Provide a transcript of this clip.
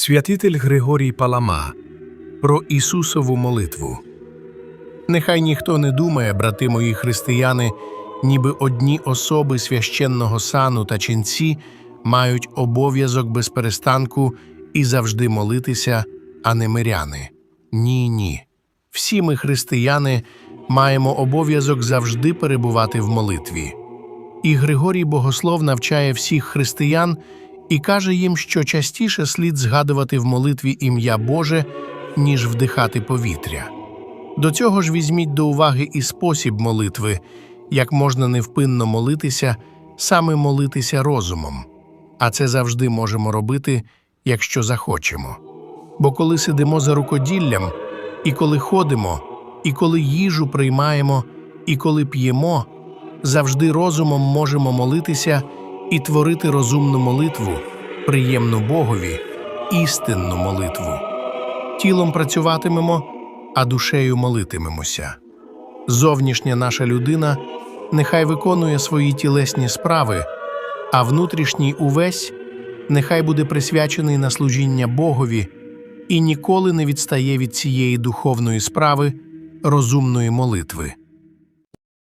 Святитель Григорій Палама про Ісусову молитву. Нехай ніхто не думає, брати мої християни, ніби одні особи священного сану та ченці мають обов'язок без перестанку і завжди молитися, а не миряни. Ні, ні. Всі ми, християни, маємо обов'язок завжди перебувати в молитві. І Григорій Богослов навчає всіх християн і каже їм, що частіше слід згадувати в молитві ім'я Боже, ніж вдихати повітря. До цього ж візьміть до уваги і спосіб молитви, як можна невпинно молитися, саме молитися розумом. А це завжди можемо робити, якщо захочемо. Бо коли сидимо за рукоділлям, і коли ходимо, і коли їжу приймаємо, і коли п'ємо, завжди розумом можемо молитися і творити розумну молитву, приємну Богові, істинну молитву. Тілом працюватимемо, а душею молитимемося. Зовнішня наша людина нехай виконує свої тілесні справи, а внутрішній увесь нехай буде присвячений на служіння Богові і ніколи не відстає від цієї духовної справи розумної молитви.